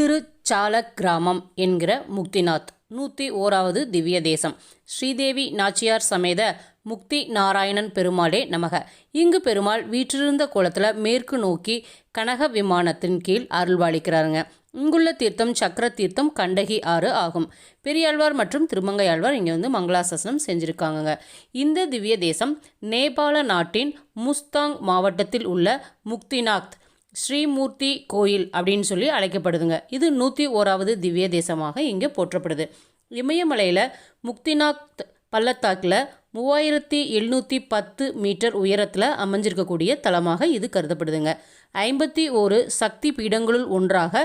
திருச்சால கிராமம் என்கிற முக்திநாத் நூற்றி ஓராவது திவ்ய தேசம். ஸ்ரீதேவி நாச்சியார் சமேத முக்தி நாராயணன் பெருமாளே நமக. இங்கு பெருமாள் வீற்றிருந்த குளத்தில் மேற்கு நோக்கி கனக விமானத்தின் கீழ் அருள்வாளிக்கிறாருங்க. இங்குள்ள தீர்த்தம் சக்கர தீர்த்தம் கண்டகி ஆறு ஆகும். பெரியாழ்வார் மற்றும் திருமங்கையாழ்வார் இங்கே வந்து மங்களாசாசனம் செஞ்சுருக்காங்கங்க. இந்த திவ்ய தேசம் நேபாள நாட்டின் முஸ்தாங் மாவட்டத்தில் உள்ள முக்திநாத் ஸ்ரீமூர்த்தி கோயில் அப்படின்னு சொல்லி அழைக்கப்படுதுங்க. இது நூற்றி ஓராவது திவ்ய தேசமாக இங்கே போற்றப்படுது. இமயமலையில் முக்திநாத் பள்ளத்தாக்கில் மூவாயிரத்தி எழுநூற்றி பத்து மீட்டர் உயரத்தில் அமைஞ்சிருக்கக்கூடிய தலமாக இது கருதப்படுதுங்க. ஐம்பத்தி ஒரு சக்தி பீடங்களுள் ஒன்றாக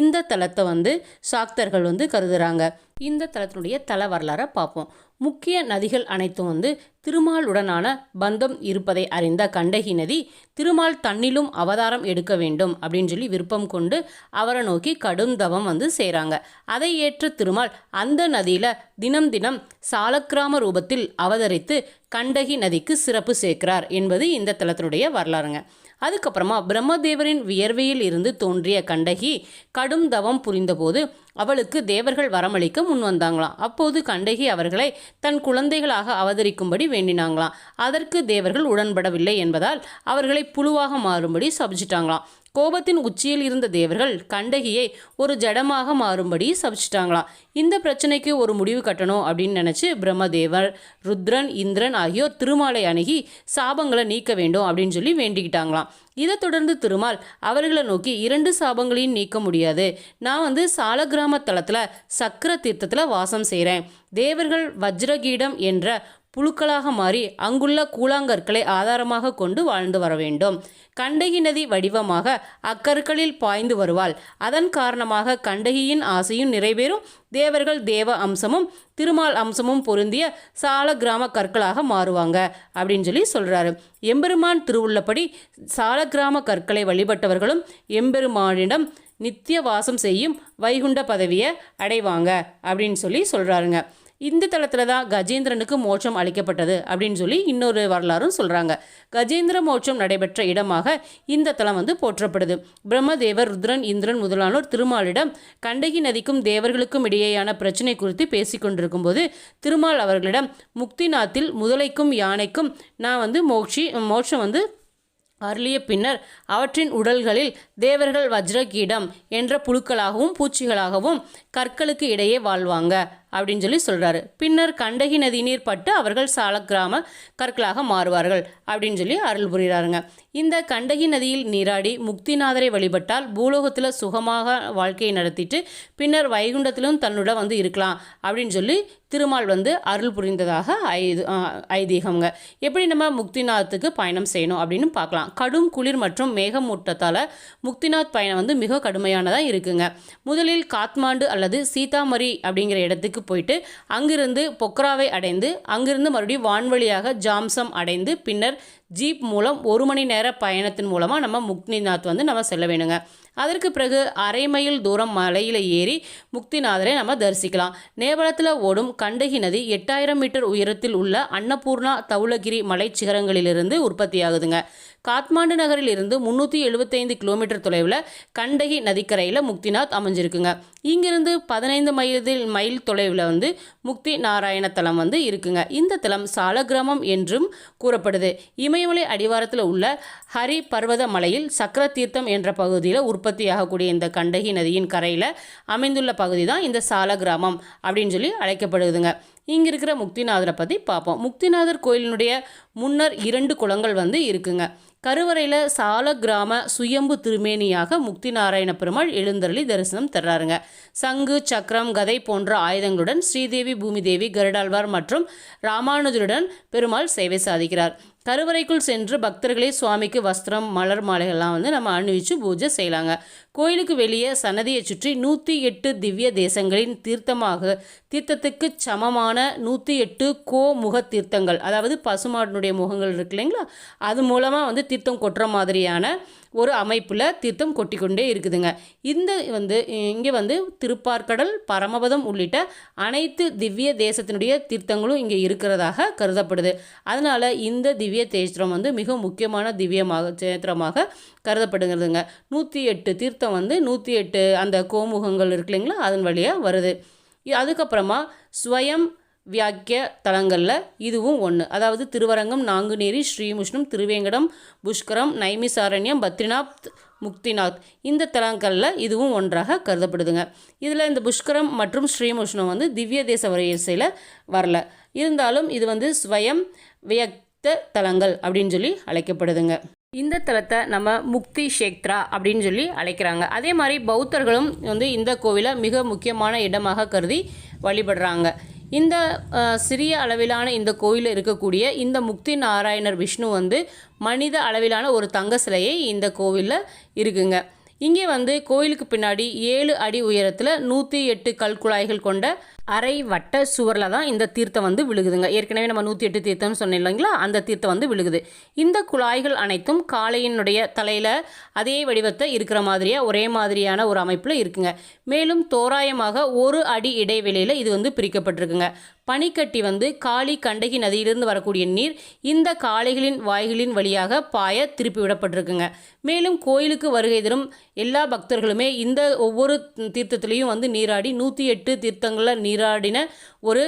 இந்த தலத்தை வந்து சாக்தர்கள் வந்து கருதுகிறாங்க இந்த தலத்தினுடைய தல வரலாறை பார்ப்போம். முக்கிய நதிகள் அனைத்தும் வந்து திருமாலுடனான பந்தம் இருப்பதை அறிந்த கண்டகி நதி திருமால் தன்னிலும் அவதாரம் எடுக்க வேண்டும் அப்படின்னு சொல்லி விருப்பம் கொண்டு அவரை நோக்கி கடும் தவம் வந்து செய்கிறாங்க அதை ஏற்ற திருமால் அந்த நதியில் தினம் தினம் சாலக்கிராம ரூபத்தில் அவதரித்து கண்டகி நதிக்கு சிறப்பு சேர்க்கிறார் என்பது இந்த தலத்தினுடைய வரலாறுங்க. அதுக்கப்புறமா பிரம்மதேவரின் வியர்வையில் இருந்து தோன்றிய கண்டகி கடும் தவம் புரிந்தபோது அவளுக்கு தேவர்கள் வரமளிக்க முன் வந்தாங்களாம். அப்போது கண்டகி அவர்களை தன் குழந்தைகளாக அவதரிக்கும்படி வேண்டினாங்களாம். அதற்கு தேவர்கள் உடன்படவில்லை என்பதால் அவர்களை புழுவாக மாறும்படி சபிச்சிட்டாங்களாம். கோபத்தின் உச்சியில் இருந்த தேவர்கள் கண்டகியை ஒரு ஜடமாக மாறும்படி சபிச்சிட்டாங்களாம் இந்த பிரச்சனைக்கு ஒரு முடிவு கட்டணும் அப்படின்னு நினச்சி பிரம்மதேவர் ருத்ரன் இந்திரன் ஆகியோர் திருமாலை அணுகி சாபங்களை நீக்க வேண்டும் அப்படின்னு சொல்லி வேண்டிக்கிட்டாங்களாம். இதை தொடர்ந்து திருமால் அவர்களை நோக்கி இரண்டு சாபங்களையும் நீக்க முடியாது. நான் வந்து சாலகிராம தளத்தில் சக்கர தீர்த்தத்தில் வாசம் செய்கிறேன் தேவர்கள் வஜ்ரகீடம் என்ற புழுக்களாக மாறி அங்குள்ள கூழாங்கற்களை ஆதாரமாக கொண்டு வாழ்ந்து வர வேண்டும். கண்டகி நதி வடிவமாக அக்கற்களில் பாய்ந்து வருவாள். அதன் காரணமாக கண்டகியின் ஆசையும் நிறைவேறும். தேவர்கள் தேவ அம்சமும் திருமால் அம்சமும் பொருந்திய சால கிராம கற்களாக மாறுவாங்க அப்படின்னு சொல்லி சொல்கிறாரு எம்பெருமான் திருவுள்ளப்படி சால கிராம கற்களை வழிபட்டவர்களும் எம்பெருமானிடம் நித்திய வாசம் செய்யும் வைகுண்ட பதவியை அடைவாங்க அப்படின்னு சொல்லி சொல்கிறாருங்க இந்த தளத்தில் தான் கஜேந்திரனுக்கு மோட்சம் அளிக்கப்பட்டது அப்படின்னு சொல்லி இன்னொரு வரலாறும் சொல்கிறாங்க கஜேந்திர மோட்சம் நடைபெற்ற இடமாக இந்த தலம் வந்து போற்றப்படுது. பிரம்மதேவர் ருத்ரன் இந்திரன் முதலானோர் திருமாலிடம் கண்டகி நதிக்கும் தேவர்களுக்கும் இடையேயான பிரச்சனை குறித்து பேசிக்கொண்டிருக்கும் போது திருமால் அவர்களிடம் முக்திநாத்தில் முதலைக்கும் யானைக்கும் நான் வந்து மோட்சி மோட்சம் வந்து அருளிய பின்னர் அவற்றின் உடல்களில் தேவர்கள் வஜ்ரகீடம் என்ற புழுக்களாகவும் பூச்சிகளாகவும் கற்களுக்கு இடையே வாழ்வாங்க. அப்படின்னு சொல்லி சொல்கிறாரு பின்னர் கண்டகி நதி நீர் பட்டு அவர்கள் சாலக்கிராம கற்களாக மாறுவார்கள் அப்படின்னு சொல்லி அருள் புரிகிறாருங்க. இந்த கண்டகி நதியில் நீராடி முக்திநாதரை வழிபட்டால் பூலோகத்தில் சுகமாக வாழ்க்கையை நடத்திட்டு பின்னர் வைகுண்டத்திலும் தன்னோட வந்து இருக்கலாம் அப்படின்னு சொல்லி திருமால் வந்து அருள் புரிந்ததாக ஐது ஐதீகம்ங்க. எப்படி நம்ம முக்திநாத்துக்கு பயணம் செய்யணும் அப்படின்னு பார்க்கலாம். கடும் குளிர் மற்றும் மேகமூட்டத்தால் முக்திநாத் பயணம் வந்து மிக கடுமையானதாக இருக்குங்க. முதலில் காத்மாண்டு அல்லது சீதாமரி அப்படிங்கிற இடத்துக்கு போயிட்டு அங்கிருந்து பொக்ராவை அடைந்து அங்கிருந்து மறுபடியும் வான்வழியாக ஜாம்சம் அடைந்து பின்னர் ஜீப் மூலம் ஒரு மணி நேர பயணத்தின் மூலமாக நம்ம முக்திநாத் வந்து நம்ம செல்ல வேணுங்க. அதற்கு பிறகு அரை மைல் தூரம் மலையில் ஏறி முக்திநாதரை நம்ம தரிசிக்கலாம். நேபாளத்தில் ஓடும் கண்டகி நதி எட்டாயிரம் மீட்டர் உயரத்தில் உள்ள அன்னபூர்ணா தவுளகிரி மலை சிகரங்களிலிருந்து உற்பத்தியாகுதுங்க. காத்மாண்டு நகரில் இருந்து முந்நூற்றி எழுபத்தைந்து கிலோமீட்டர் தொலைவில் கண்டகி நதிக்கரையில் முக்திநாத் அமைஞ்சிருக்குங்க. இங்கிருந்து பதினைந்து மைல் மைல் தொலைவில் வந்து முக்தி நாராயண தலம் வந்து இருக்குங்க. இந்த தலம் சாலகிராமம் என்றும் கூறப்படுது. இமயமலை அடிவாரத்தில் உள்ள ஹரி பர்வத மலையில் சக்கர தீர்த்தம் என்ற பகுதியில் உற்பத்தியாகக்கூடிய இந்த கண்டகி நதியின் கரையில் அமைந்துள்ள பகுதி தான் இந்த சால கிராமம் அப்படின்னு சொல்லி அழைக்கப்படுதுங்க. இங்கே இருக்கிற முக்திநாதரை பற்றி பார்ப்போம் முக்திநாதர் கோயிலினுடைய முன்னர் இரண்டு குளங்கள் வந்து இருக்குங்க. கருவறையில் சால கிராம சுயம்பு திருமேனியாக முக்தி நாராயண பெருமாள் எழுந்தருளி தரிசனம் தர்றாருங்க. சங்கு சக்கரம் கதை போன்ற ஆயுதங்களுடன் ஸ்ரீதேவி பூமிதேவி கருடாழ்வார் மற்றும் ராமானுஜருடன் பெருமாள் சேவை சாதிக்கிறார். கருவறைக்குள் சென்று பக்தர்களே சுவாமிக்கு வஸ்திரம் மலர் மாலைகள்லாம் வந்து நம்ம அணிவிச்சு பூஜை செய்யலாங்க. கோயிலுக்கு வெளியே சன்னதியை சுற்றி நூற்றி எட்டு திவ்ய தேசங்களின் தீர்த்தமாக தீர்த்தத்துக்கு சமமான நூற்றி எட்டு கோ முக தீர்த்தங்கள் அதாவது பசுமாட்டினுடைய முகங்கள் இருக்கு இல்லைங்களா? அது மூலமாக வந்து தீர்த்தம் கொட்டுற மாதிரியான ஒரு அமைப்பில் தீர்த்தம் கொட்டிக்கொண்டே இருக்குதுங்க. இந்த வந்து இங்கே வந்து திருப்பார்கடல் பரமபதம் உள்ளிட்ட அனைத்து திவ்ய தேசத்தினுடைய தீர்த்தங்களும் இங்கே இருக்கிறதாக கருதப்படுது. அதனால் இந்த திவ்ய தேத்திரம் வந்து மிக முக்கியமான திவ்யமாக சேத்திரமாக கருதப்படுகிறதுங்க. நூற்றி எட்டு தீர்த்தம் வந்து நூற்றி எட்டு அந்த கோமுகங்கள் இருக்கு இல்லைங்களா? அதன் வழியாக வருது. அதுக்கப்புறமா ஸ்வயம் வியாக்கிய தலங்களில் இதுவும் ஒன்று அதாவது திருவரங்கம் நாங்குநேரி ஸ்ரீமுஷ்ணம் திருவேங்கடம் புஷ்கரம் நைமிசாரண்யம் பத்ரிநாத் முக்திநாத் இந்த தலங்களில் இதுவும் ஒன்றாக கருதப்படுதுங்க. இதில் இந்த புஷ்கரம் மற்றும் ஸ்ரீமுஷ்ணம் வந்து திவ்ய தேச வரிசையில் வரல. இருந்தாலும் இது வந்து ஸ்வயம் வியக்த தலங்கள் அப்படின்னு சொல்லி அழைக்கப்படுதுங்க. இந்த தலத்தை நம்ம முக்தி ஷேக்த்ரா அப்படின்னு சொல்லி அழைக்கிறாங்க. அதே மாதிரி பௌத்தர்களும் வந்து இந்த கோவிலை மிக முக்கியமான இடமாக கருதி வழிபடுறாங்க. இந்த சிறிய அளவிலான இந்த கோயிலில் இருக்கக்கூடிய இந்த முக்தி நாராயணர் விஷ்ணு வந்து மனித அளவிலான ஒரு தங்க சிலையை இந்த கோவிலில் இருக்குங்க. இங்கே வந்து கோயிலுக்கு பின்னாடி ஏழு அடி உயரத்தில் நூற்றி எட்டு கல்குழாய்கள் கொண்ட அரை வட்ட சுவரில் தான் இந்த தீர்த்தம் வந்து விழுகுதுங்க. ஏற்கனவே நம்ம நூற்றி எட்டு தீர்த்தம்னு சொன்னோம் இல்லைங்களா? அந்த தீர்த்தம் வந்து விழுகுது. இந்த குழாய்கள் அனைத்தும் காளையினுடைய தலையில் அதே வடிவத்தை இருக்கிற மாதிரியாக ஒரே மாதிரியான ஒரு அமைப்பில் இருக்குங்க. மேலும் தோராயமாக ஒரு அடி இடைவெளியில் இது வந்து பிரிக்கப்பட்டிருக்குங்க. பனிக்கட்டி வந்து காளி கண்டகி நதியிலிருந்து வரக்கூடிய நீர் இந்த காளைகளின் வாய்களின் வழியாக பாய திருப்பி விடப்பட்டிருக்குங்க. மேலும் கோயிலுக்கு வருகை தரும் எல்லா பக்தர்களுமே இந்த ஒவ்வொரு தீர்த்தத்திலையும் வந்து நீராடி நூற்றி எட்டு தீர்த்தங்களில் நீராடின ஒரு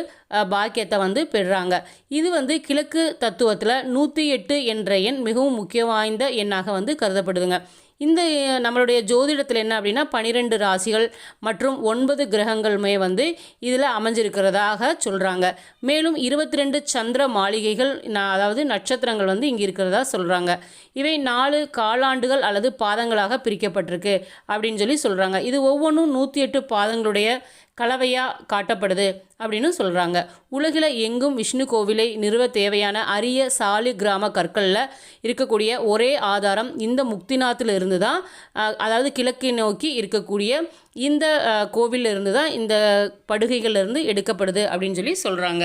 பாக்கியத்தை வந்து பெறுறாங்க. இது வந்து கிழக்கு தத்துவத்தில் நூற்றி எட்டு என்ற எண் மிகவும் முக்கிய வாய்ந்த எண்ணாக வந்து கருதப்படுதுங்க. இந்த நம்மளுடைய ஜோதிடத்தில் என்ன அப்படின்னா பனிரெண்டு ராசிகள் மற்றும் ஒன்பது கிரகங்களுமே வந்து இதில் அமைஞ்சிருக்கிறதாக சொல்கிறாங்க மேலும் இருபத்தி ரெண்டு சந்திர மாளிகைகள் நான் அதாவது நட்சத்திரங்கள் வந்து இங்கே இருக்கிறதா சொல்கிறாங்க இவை நாலு காலாண்டுகள் அல்லது பாதங்களாக பிரிக்கப்பட்டிருக்கு அப்படின்னு சொல்லி சொல்கிறாங்க இது ஒவ்வொன்றும் நூற்றி எட்டு பாதங்களுடைய கலவையாக காட்டப்படுது அப்படின்னு சொல்கிறாங்க உலகில் எங்கும் விஷ்ணு கோவிலை நிறுவ தேவையான அரிய சாலி கிராம கற்களில் இருக்கக்கூடிய ஒரே ஆதாரம் இந்த முக்திநாத்தில் இருந்து தான் அதாவது கிழக்கு நோக்கி இருக்கக்கூடிய இந்த அஹ், இருந்து தான் இந்த படுகைகளிலிருந்து எடுக்கப்படுது அப்படின்னு சொல்லி சொல்கிறாங்க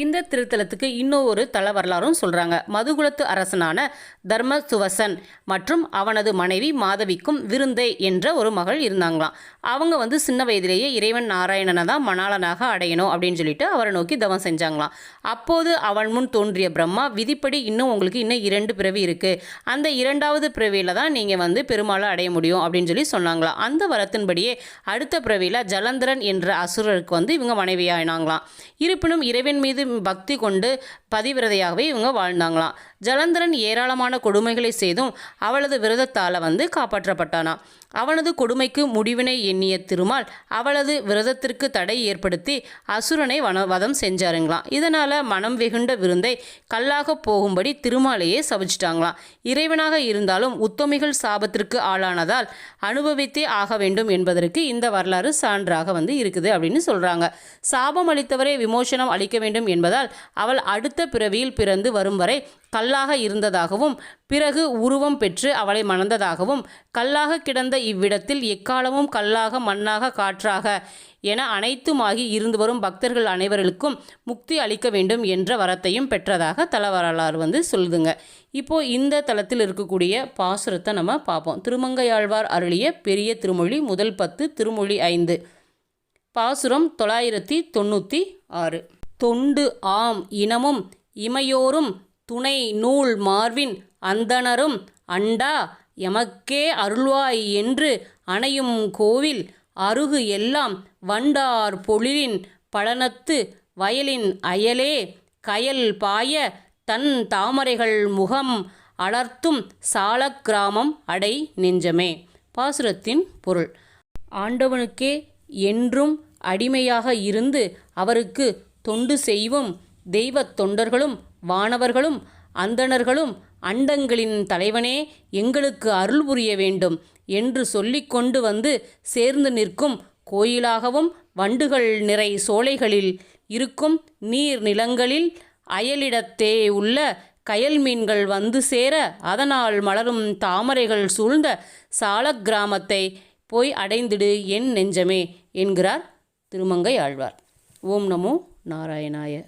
இந்த திருத்தலத்துக்கு இன்னும் ஒரு தல வரலாறும் சொல்கிறாங்க மதுகுலத்து அரசனான தர்ம சுவசன் மற்றும் அவனது மனைவி மாதவிக்கும் விருந்தை என்ற ஒரு மகள் இருந்தாங்களாம். அவங்க வந்து சின்ன வயதிலேயே இறைவன் நாராயணனை தான் மணாளனாக அடையணும் அப்படின்னு சொல்லிட்டு அவரை நோக்கி தவம் செஞ்சாங்களாம். அப்போது அவன் முன் தோன்றிய பிரம்மா விதிப்படி இன்னும் உங்களுக்கு இன்னும் இரண்டு பிறவி இருக்குது அந்த இரண்டாவது பிறவியில் தான் நீங்கள் வந்து பெருமாளை அடைய முடியும் அப்படின்னு சொல்லி சொன்னாங்களாம். அந்த வரத்தின்படியே அடுத்த பிறவியில் ஜலந்தரன் என்ற அசுரருக்கு வந்து இவங்க மனைவியாயினாங்களாம். இருப்பினும் இறைவன் மீது பக்தி கொண்டு பதிவிரதையாகவே இவங்க வாழ்ந்தாங்களாம். ஜலந்தரன் ஏராளமான கொடுமைகளை செய்தும் அவளது விரதத்தால் வந்து காப்பாற்றப்பட்டானாம். அவனது கொடுமைக்கு முடிவினை எண்ணிய திருமால் அவளது விரதத்திற்கு தடை ஏற்படுத்தி அசுரனை வன வதம் செஞ்சாருங்களாம். இதனால் மனம் வெகுண்ட விருந்தை கல்லாக போகும்படி திருமாலையே சபிச்சிட்டாங்களாம். இறைவனாக இருந்தாலும் உத்தமிகள் சாபத்திற்கு ஆளானதால் அனுபவித்தே ஆக வேண்டும் என்பதற்கு இந்த வரலாறு சான்றாக வந்து இருக்குது அப்படின்னு சொல்கிறாங்க சாபம் அளித்தவரை விமோசனம் அளிக்க வேண்டும் என்பதால் அவள் அடுத்த பிறவியில் பிறந்து வரும் வரை கல்லாக இருந்ததாகவும் பிறகு உருவம் பெற்று அவளை மணந்ததாகவும் கல்லாக கிடந்த இவ்விடத்தில் எக்காலமும் கல்லாக மண்ணாக காற்றாக என அனைத்துமாகி இருந்து வரும் பக்தர்கள் அனைவர்களுக்கும் முக்தி அளிக்க வேண்டும் என்ற வரத்தையும் பெற்றதாக தல வரலாறு வந்து சொல்லுதுங்க. இப்போ இந்த தளத்தில் இருக்கக்கூடிய பாசுரத்தை நம்ம பார்ப்போம். திருமங்கையாழ்வார் அருளிய பெரிய திருமொழி முதல் பத்து திருமொழி ஐந்து. பாசுரம் தொள்ளாயிரத்தி தொண்ணூற்றி ஆறு. தொண்டு ஆம் இனமும் இமையோரும் துணை நூல் மார்பின் அந்தணரும் அண்டா எமக்கே அருள்வாய் என்று அணையும் கோவில் அருகு எல்லாம் வண்டார் பொழிலின் பழனத்து வயலின் அயலே கயல் பாய தன் தாமரைகள் முகம் அலர்த்தும் சாலக் கிராமம் அடை நெஞ்சமே. பாசுரத்தின் பொருள். ஆண்டவனுக்கே என்றும் அடிமையாக இருந்து அவருக்கு தொண்டு செய்வும் தெய்வத் தொண்டர்களும் வானவர்களும் அந்தணர்களும் அண்டங்களின் தலைவனே எங்களுக்கு அருள் புரிய வேண்டும் என்று சொல்லிக்கொண்டு வந்து சேர்ந்து நிற்கும் கோயிலாகவும் வண்டுகள் நிறை சோலைகளில் இருக்கும் நீர் நிலங்களில் அயலிடத்தே உள்ள கயல் மீன்கள் வந்து சேர அதனால் மலரும் தாமரைகள் சூழ்ந்த சாலக் கிராமத்தை போய் அடைந்திடு என் நெஞ்சமே என்கிறார் திருமங்கை ஆழ்வார். ஓம் நமோ நாராயணாய